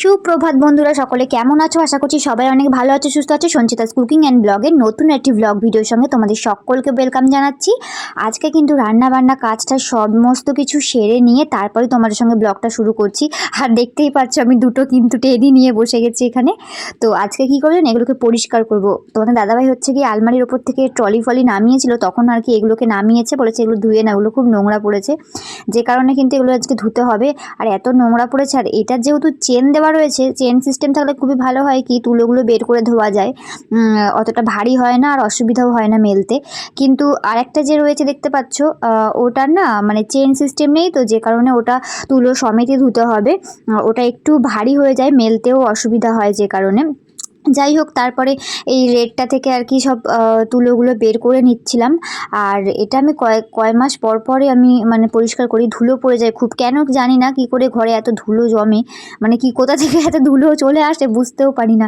সুপ্রভাত বন্ধুরা, সকলে কেমন আছো? আশা করছি সবাই অনেক ভালো আছে, সুস্থ আছে। সঞ্চিতাস কুকিং অ্যান্ড ব্লগের নতুন একটি ব্লগ ভিডিওর সঙ্গে তোমাদের সকলকে ওয়েলকাম জানাচ্ছি। আজকে কিন্তু রান্না বান্না কাজটা সমস্ত কিছু সেরে নিয়ে তারপরে তোমাদের সঙ্গে ব্লগটা শুরু করছি। আর দেখতেই পাচ্ছ আমি দুটো কিন্তু টেডি নিয়ে বসে গেছি এখানে। তো আজকে কি করলেন এগুলোকে পরিষ্কার করব। তোমাদের দাদাভাই হচ্ছে কি আলমারির ওপর থেকে ট্রলি ফলি নামিয়েছিল, তখন আর কি এগুলোকে নামিয়েছে, বলেছে এগুলো ধুয়ে না এগুলো খুব নোংরা পড়েছে। যে কারণে কিন্তু এগুলো আজকে ধুতে হবে। আর এত নোংরা পড়েছে, আর এটার যেহেতু চেন দেওয়া রয়েছে চেন সিস্টেম থাকলে খুবই ভালো হয় কি তুলোগুলো বের করে ধোয়া যায়। অতটা ভারী হয় না আর অসুবিধাও হয় না মেলতে। কিন্তু আরেকটা যে রয়েছে দেখতে পাচ্ছ ওটার না মানে চেন সিস্টেম নেই তো যে কারণে ওটা তুলো সমেতে ধুতে হবে। ওটা একটু ভারী হয়ে যায়, মেলতেও অসুবিধা হয় যে কারণে। যাই হোক, তারপরে এই রেডটা থেকে আর কি সব তুলোগুলো বের করে নিচ্ছিলাম। আর এটা আমি কয়েক কয় মাস পর পরে আমি মানে পরিষ্কার করি, ধুলো পড়ে যায় খুব। কেন জানি না কি করে ঘরে এত ধুলো জমে মানে কি কোথা থেকে এত ধুলো চলে আসে বুঝতেও পারি না।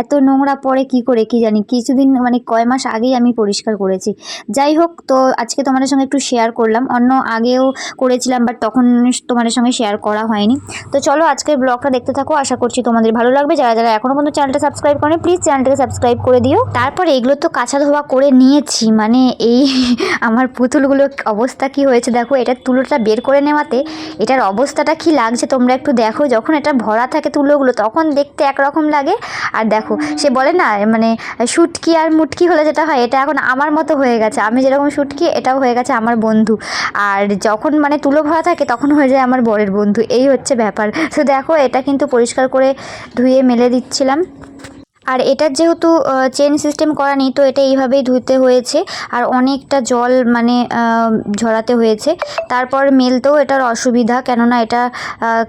এত নোংরা পড়ে কি করে, কি জানি। কিছুদিন মানে কয় মাস আগেই আমি পরিষ্কার করেছি। যাই হোক, তো আজকে তোমাদের সঙ্গে একটু শেয়ার করলাম। অন্য আগেও করেছিলাম বাট তখন তোমাদের সঙ্গে শেয়ার করা হয়নি। তো চলো আজকের ব্লগটা দেখতে থাকো। আশা করছি তোমাদের ভালো লাগবে। যারা যারা এখনও পর্যন্ত চ্যানেলটা সাবস্ক্রাইব করে প্লিজ চ্যানেলটাকে সাবস্ক্রাইব করে দিও। তারপর এগুলো তো কাঁচা ধোয়া করে নিয়েছি মানে এই আমার পুতুলগুলোর অবস্থা কি হয়েছে দেখো এটার তুলোটা বের করে নেওয়াতে এটার অবস্থাটা কি লাগছে তোমরা একটু দেখো, যখন এটা ভরা থাকে তুলোগুলো তখন দেখতে একরকম লাগে। আর দেখো, সে বলে না মানে শুটকি আর মুটকি হলে যেটা হয়, এটা এখন আমার মতো হয়ে গেছে। আমি যেরকম শুটকি, এটাও হয়ে গেছে আমার বন্ধু। আর যখন মানে তুলো ভরা থাকে, তখন হয়ে যায় আমার বরের বন্ধু। এই হচ্ছে ব্যাপার। তো দেখো, এটা কিন্তু পরিষ্কার করে ধুয়ে মেলে দিচ্ছিলাম। আর এটার যেহেতু চেন সিস্টেম করা নেই, তো এটা এইভাবেই ধুতে হয়েছে। আর অনেকটা জল মানে ঝরাতে হয়েছে। তারপর মেলতেও এটার অসুবিধা, কেননা এটা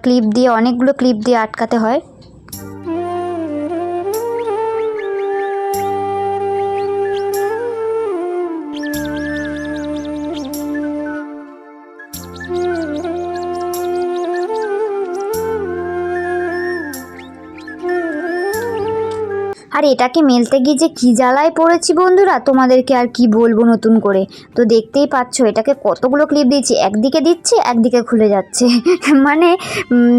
ক্লিপ দিয়ে, অনেকগুলো ক্লিপ দিয়ে আটকাতে হয়। আর এটাকে মেলতে গিয়ে যে কী জ্বালায় পড়েছি বন্ধুরা, তোমাদেরকে আর কি বলব নতুন করে? তো দেখতেই পাচ্ছ, এটাকে কতগুলো ক্লিপ দিয়েছি, একদিকে দিচ্ছি, একদিকে খুলে যাচ্ছে। মানে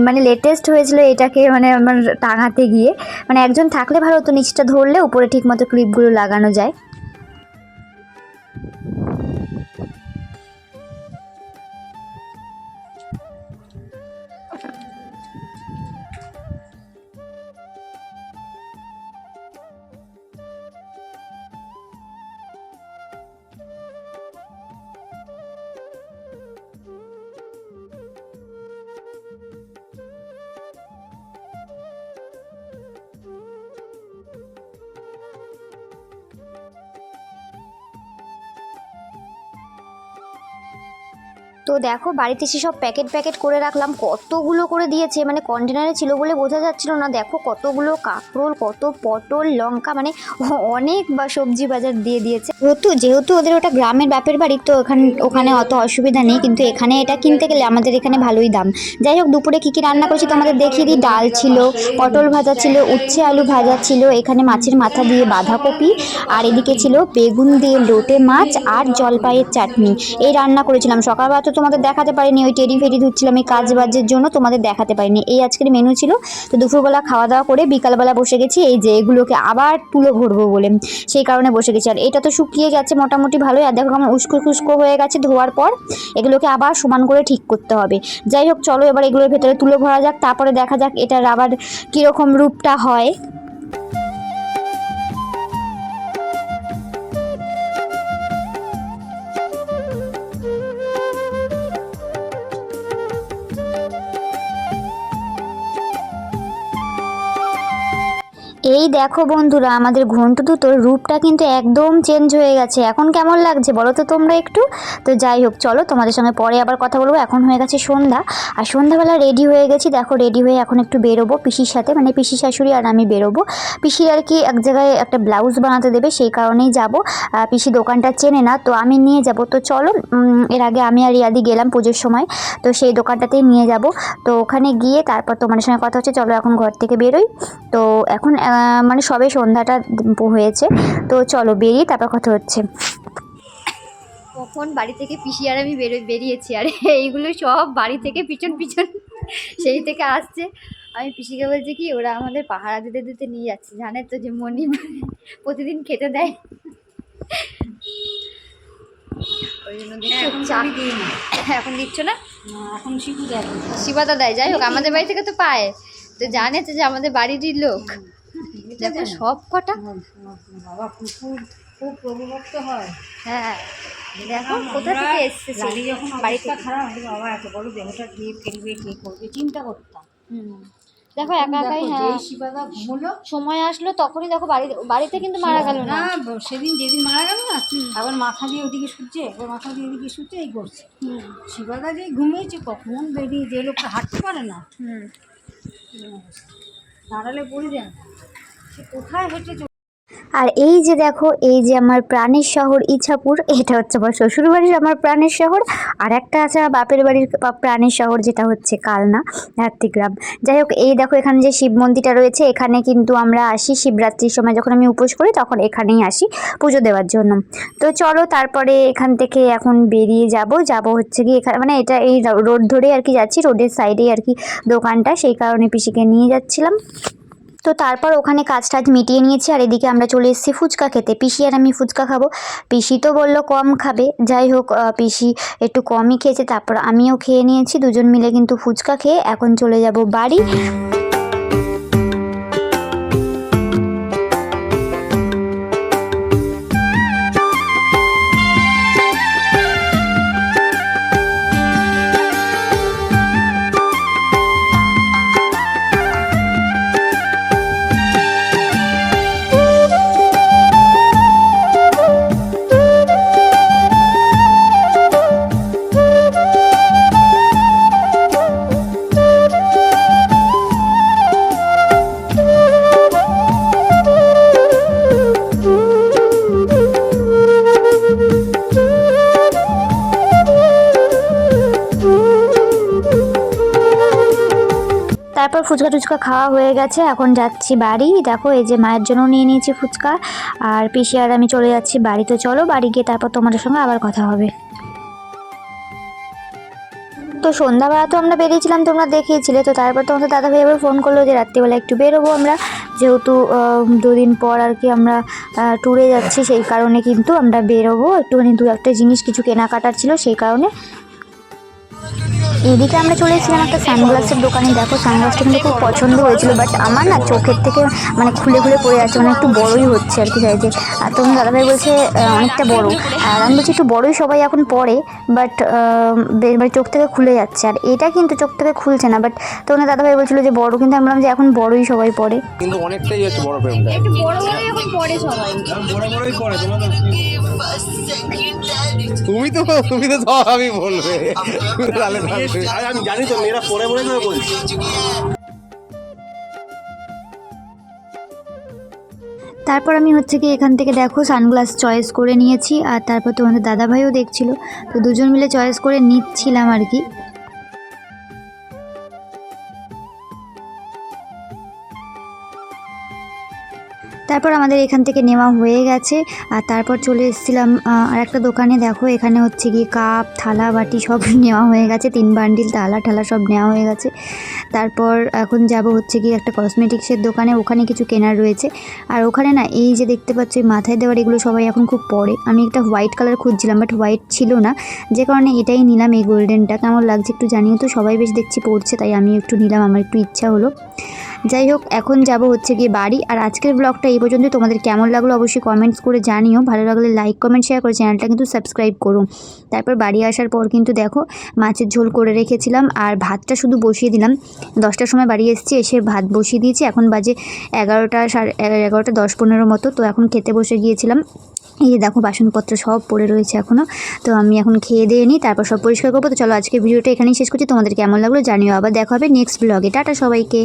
মানে লেটেস্ট হয়েছিল এটাকে মানে আমার টাঙাতে গিয়ে। মানে একজন থাকলে ভালো তো নিচটা ধরলে উপরে ঠিকমতো ক্লিপগুলো লাগানো যায়। তো দেখো, বাড়িতে এসে সব প্যাকেট প্যাকেট করে রাখলাম। কতগুলো করে দিয়েছে? মানে কন্টেনারে ছিল বলে বোঝা যাচ্ছিল না। দেখো, কতগুলো কাঁকরোল, কত পটল, লঙ্কা মানে অনেক বা সবজি বাজার দিয়ে দিয়েছে। যেহেতু যেহেতু ওদের ওটা গ্রামের বাপের বাড়ি, তো ওখানে ওখানে অত অসুবিধা নেই। কিন্তু এখানে এটা কিনতে গেলে আমাদের এখানে ভালোই দাম। যাই হোক, দুপুরে কী কী রান্না করেছি তোমাদের দেখিয়ে দিই। ডাল ছিল, পটল ভাজা ছিল, উচ্ছে আলু ভাজা ছিল, এখানে মাছের মাথা দিয়ে বাঁধাকপি, আর এদিকে ছিল বেগুন দিয়ে লোটে মাছ আর জলপাইয়ের চাটনি। এই রান্না করেছিলাম। সকালবেলা তো তোমাদের দেখাতে পারিনি, ওই টেরি ফেরি ধুচ্ছিলাম, এই কাজ বাজের জন্য তোমাদের দেখাতে পারিনি। এই আজকের মেনু ছিল, তো দুপুরবেলা খাওয়া দাওয়া করে বিকালবেলা বসে গেছি, এই যে এগুলোকে আবার তুলো ভরবো বলে, সেই কারণে বসে গেছি। আর এটা তো শুকিয়ে গেছে মোটামুটি ভালোই, আর দেখো কেমন উস্কো খুস্কো হয়ে গেছে ধোয়ার পর, এগুলোকে আবার সমান করে ঠিক করতে হবে। যাই হোক, চলো এবার এগুলোর ভেতরে তুলো ভরা যাক, তারপরে দেখা যাক এটার আবার কীরকম রূপটা হয়। এই দেখো বন্ধুরা, আমাদের ঘন্টু দুটোর রূপটা কিন্তু একদম চেঞ্জ হয়ে গেছে। এখন কেমন লাগছে বলো তো তোমরা একটু? তো যাই হোক, চলো তোমাদের সঙ্গে পরে আবার কথা বলব। এখন হয়ে গেছে সন্ধ্যা। আর সন্ধ্যাবেলা রেডি হয়ে গেছি। দেখো রেডি হয়ে এখন একটু বেরোবো পিসির সাথে মানে পিসি শাশুড়ি আর আমি বেরোবো। পিসির আর কি এক জায়গায় একটা ব্লাউজ বানাতে দেবে, সেই কারণেই যাব। পিসি দোকানটা চেনে না, তো আমি নিয়ে যাব। তো চলো এর আগে আমি আর ইয়াদি গেলাম পুজোর সময়, তো সেই দোকানটাতেই নিয়ে যাব। তো ওখানে গিয়ে তারপর তোমাদের সঙ্গে কথা হচ্ছে। চলো এখন ঘর থেকে বেরোই। তো এখন মানে সবে সন্ধ্যাটা হয়েছে। তো চলো বেরিয়ে তারপর কথা হচ্ছে। কখন বাড়ি থেকে পিসি আর আমি বেরো বেরিয়েছি। আর এইগুলো সব বাড়ি থেকে পিছন পিছন। সেই থেকে আসছে। আমি পিসিকে বলছি কি ওরা আমাদের পাহারা দিতে দিতে নিয়ে যাচ্ছে। জানে তো যে মনি প্রতিদিন খেতে দেয়। ওই জন্য এখন দিই না। এখন দিচ্ছ না? এখন শিশু দেয়। শিবাদা দেয়। যাই হোক আমাদের বাড়ি থেকে তো পায়। তো জানে তো যে আমাদের বাড়িরই লোক। দেখো সব কটা? বাবা কুকুর খুব প্রভুভক্ত হয়। হ্যাঁ দেখো কোথা থেকে এসছে লালি যখন বাড়ি খারাপ বাবা এত বড় দেহটা দিয়ে ফেলবে কে করবে? চিন্তা করতাম। হুম। দেখো একা একাই হ্যাঁ। শিবাদা ঘুমলো সময় আসলো তখনই দেখো বাড়ি বাড়িতে কিন্তু মারা গেল না। সেদিন যেদিন মারা গেল না আবার মাথা দিয়ে ওদিকে শুচ্ছে একবার মাথা দিয়ে ওদিকে শুচ্ছে এই করছে। শিবাদা যেই ঘুমিয়েছে কখন বেরিয়ে যে লোকটা হাঁটতে পারে না। হুম। দাঁড়ালে পড়ে যায় আর এই যে দেখো, এই যে আমার প্রাণের শহর ইছাপুর, এটা হচ্ছে আমার শ্বশুর বাড়ির আমার প্রাণের শহর। আর একটা আছে বাপের বাড়ির প্রাণের শহর, যেটা হচ্ছে কালনা গ্রাম। যাই হোক, এই দেখো, এখানে যে শিব মন্দিরটা রয়েছে, এখানে কিন্তু আমরা আসি শিবরাত্রির সময়, যখন আমি উপোস করি, তখন এখানেই আসি পুজো দেওয়ার জন্য। তো চলো, তারপরে এখান থেকে এখন বেরিয়ে যাব। যাব হচ্ছে কি এখানে মানে এটা এই রোড ধরেই আর কি যাচ্ছি, রোডের সাইডেই আর কি দোকানটা, সেই কারণে পিসিকে নিয়ে যাচ্ছিলাম। তো তারপর ওখানে কাজ টাজ মিটিয়ে নিয়েছি, আর এদিকে আমরা চলে এসেছি ফুচকা খেতে। পিসি আর আমি ফুচকা খাব। পিসি তো বলল কম খাবে। যাই হোক পিসি একটু কমই খেয়েছে, তারপর আমিও খেয়ে নিয়েছি। দুজন মিলে কিন্তু ফুচকা খেয়ে এখন চলে যাব বাড়ি। তারপর ফুচকা টুচকা খাওয়া হয়ে গেছে। এখন যাচ্ছি বাড়ি। দেখো, এই যে মায়ের জন্য নিয়ে নিয়েছি ফুচকা। আর পিসি আর আমি চলে যাচ্ছি বাড়ি। তো চলো, বাড়ি গিয়ে তারপর তোমাদের সঙ্গে আবার কথা হবে। তো সন্ধ্যাবেলা তো আমরা বেরিয়েছিলাম, তোমরা দেখিয়েছিলে। তো তারপর তোমাদের দাদা আবার ফোন করল যে, রাত্রিবেলা একটু বেরোবো আমরা। যেহেতু দুদিন পর আর কি আমরা ট্যুরে যাচ্ছি, সেই কারণে কিন্তু আমরা বেরোবো। একটুখানি দু একটা জিনিস, কিছু কেনাকাটার ছিল সেই কারণে। এদিকে আমরা চলে এসেছিলাম একটা সানগ্লাসের দোকানে। দেখো সানগ্লাসটা কিন্তু খুব পছন্দ হয়েছিল বাট আমার না চোখের থেকে মানে খুলে খুলে পড়ে যাচ্ছে মানে একটু বড়ই হচ্ছে আর কি সাইজে আর তখন দাদাভাই বলছে অনেকটা বড়। আর আমি বলছি একটু বড়ই সবাই এখন পরে বাট মানে চোখ থেকে খুলে যাচ্ছে। আর এটা কিন্তু চোখ থেকে খুলছে না বাট তখন দাদাভাই বলছিল যে বড়। কিন্তু আমি বললাম যে এখন বড়ই সবাই পরে কিন্তু অনেকটাই হচ্ছে বড় একটু বড় বড়ই এখন পরে সবাই। বড় বড়ই পড়ে তোমার তুমি তো তুমি তো সব আমি বলবে। তাহলে আমি জানি তো, মেয়েরা তো বলছি। তারপর আমি হচ্ছে কি এখান থেকে দেখো সানগ্লাস চয়েস করে নিয়েছি, আর তারপর তোমাদের দাদাভাইও দেখছিল। তো দুজন মিলে চয়েস করে নিচ্ছিলাম আর কি। তারপর আমাদের এখান থেকে নেওয়া হয়ে গেছে। আর তারপর চলে এসেছিলাম আর একটা দোকানে। দেখো, এখানে হচ্ছে কি কাপ, থালা, বাটি সব নেওয়া হয়ে গেছে। তিন বান্ডিল, থালা, ঠালা সব নেওয়া হয়ে গেছে। তারপর এখন যাব হচ্ছে কি একটা কসমেটিক্সের দোকানে। ওখানে কিছু কেনার রয়েছে। আর ওখানে না, এই যে দেখতে পাচ্ছ মাথায় দেওয়ার এগুলো সবাই এখন খুব পরে। আমি একটা হোয়াইট কালার খুঁজছিলাম বাট হোয়াইট ছিল না। যে কারণে এটাই নিলাম, এই গোল্ডেনটা। কেমন লাগছে একটু জানিও তো। সবাই বেশ দেখছি পড়ছে, তাই আমি একটু নিলাম, আমার একটু ইচ্ছা হলো। যাই হোক, এখন যাব হচ্ছে গিয়ে বাড়ি। আর আজকের ব্লগটা এই পর্যন্ত তোমাদের কেমন লাগল অবশ্যই কমেন্টস করে জানিও। ভালো লাগলে লাইক কমেন্ট শেয়ার করে চ্যানেলটা কিন্তু সাবস্ক্রাইব করো। তারপর বাড়ি আসার পর কিন্তু দেখো মাছের ঝোল করে রেখেছিলাম আর ভাতটা শুধু বসিয়ে দিলাম। দশটার সময় বাড়ি এসেছি, এসে ভাত বসিয়ে দিয়েছি। এখন বাজে এগারোটা সাড়ে এগারোটা দশ পনেরো মতো। তো এখন খেতে বসে গিয়েছিলাম। এই যে দেখো বাসনপত্র সব পড়ে রয়েছে এখনও তো আমি এখন খেয়ে দিয়ে নিই, তারপর সব পরিষ্কার করব। তো চলো আজকে ভিডিওটা এখানেই শেষ করছি। তোমাদের কেমন লাগল জানিও। আবার দেখা হবে নেক্সট ব্লগে টাটা সবাইকে।